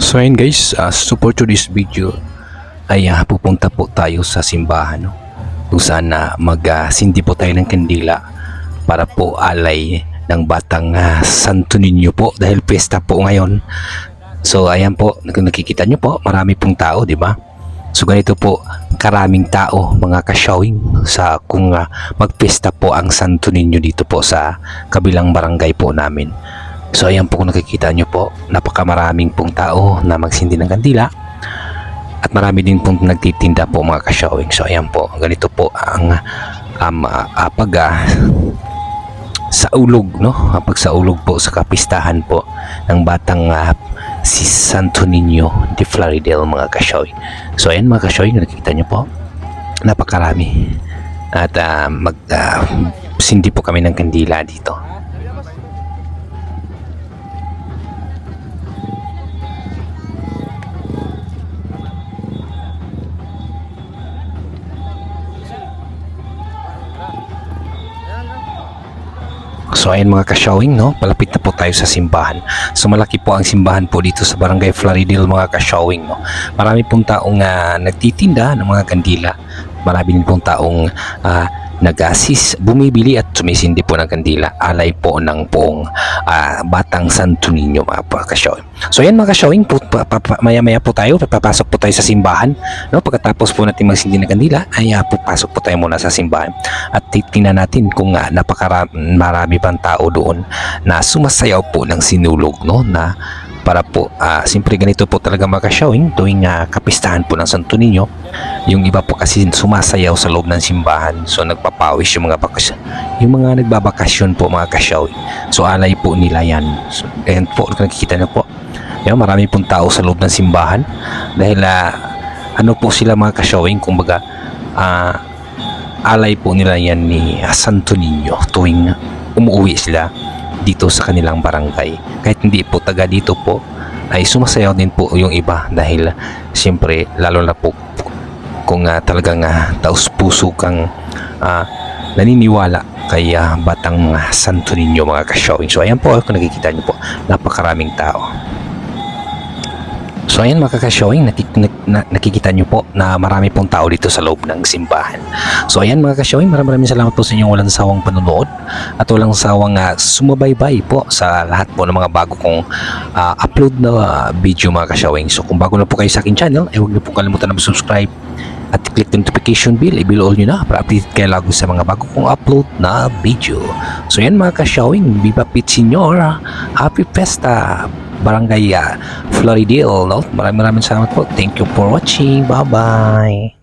So ayun guys, uh, support to this video ay ah, pupunta po tayo sa simbahan no? kung saan na mag-sindi po tayo ng kandila para po alay ng batang ah, Santo Niño po dahil pesta po ngayon. So ayan po, nakikita nyo po, marami pong tao, di ba? So ganito po, karaming tao, mga kasyawing sa kung ah, magpesta po ang Santo Niño dito po sa kabilang barangay po namin. So ayan po kung nakikita nyo po, napakamaraming pong tao na magsindi ng kandila at marami din pong nagtitinda po mga kasyawing. So ayan po, ganito po ang um, uh, pag ah, sa ulog, no? Ah, Pag sa ulog po sa kapistahan po ng batang ah, si Santo Niño de Floridel mga kasyawing. So ayan mga kasyawing, nakikita nyo po, napakarami. At ah, mag ah, sindi po kami ng kandila dito. So ayan mga kasyawing, no? Palapit na po tayo sa simbahan. So malaki po ang simbahan po dito sa Barangay Floridel mga kasyawing, no? Marami pong taong ah, nagtitinda ng mga kandila. Marami din pong taong ah, nag-assist, bumibili at sumisindi po ng kandila. Alay po ng poong ah, Batang Santo Niño mga kasyawing. So ayan mga po, pa- maya-maya po tayo, papasok po tayo sa simbahan. No? Pagkatapos po natin magsindi ng kandila, ay ah, papasok po tayo muna sa simbahan at titingnan natin kung uh, napakarami pang tao doon na sumasayaw po ng sinulog no na para po ah, siyempre ganito po talaga mga kasyawing tuwing ah, kapistahan po ng Santo Niño yung iba po kasi sumasayaw sa loob ng simbahan. So nagpapawis yung mga bakas yung mga nagbabakasyon po mga kasyawing so alay po nila yan. So, ayan po nakikita niyo po. Yan, marami pong tao sa loob ng simbahan. Dahil ah, ano po sila mga kasyawing kumbaga ah alay po nila yan ni Santo Niño tuwing umuwi sila dito sa kanilang barangay. Kahit hindi po taga dito po, ay sumasayaw din po yung iba dahil siyempre lalo na po kung ah, talagang uh, taus puso kang ah, naniniwala kay ah, batang ah, Santo Niño mga kasyawing. So ayan po kung nakikita niyo po, napakaraming tao. So ayan mga na- nakikita nyo po na marami pong tao dito sa loob ng simbahan. So ayan mga kakasyawing, maraming maraming salamat po sa inyong walang sawang panonood at walang sawang uh, sumabaybay po sa lahat po ng mga bago kong ah, upload na ah, video mga kasyawing. So kung bago na po kayo sa akin channel, ay huwag niyo po kalimutan na subscribe at click the notification bell, i-bill all nyo na para update kayo lagi sa mga bago kong upload na video. So yan mga kasyawing, Viva Pit Senora, Happy Festa, Barangay uh, Floridale. No? Maraming maraming salamat po. Thank you for watching. Bye-bye.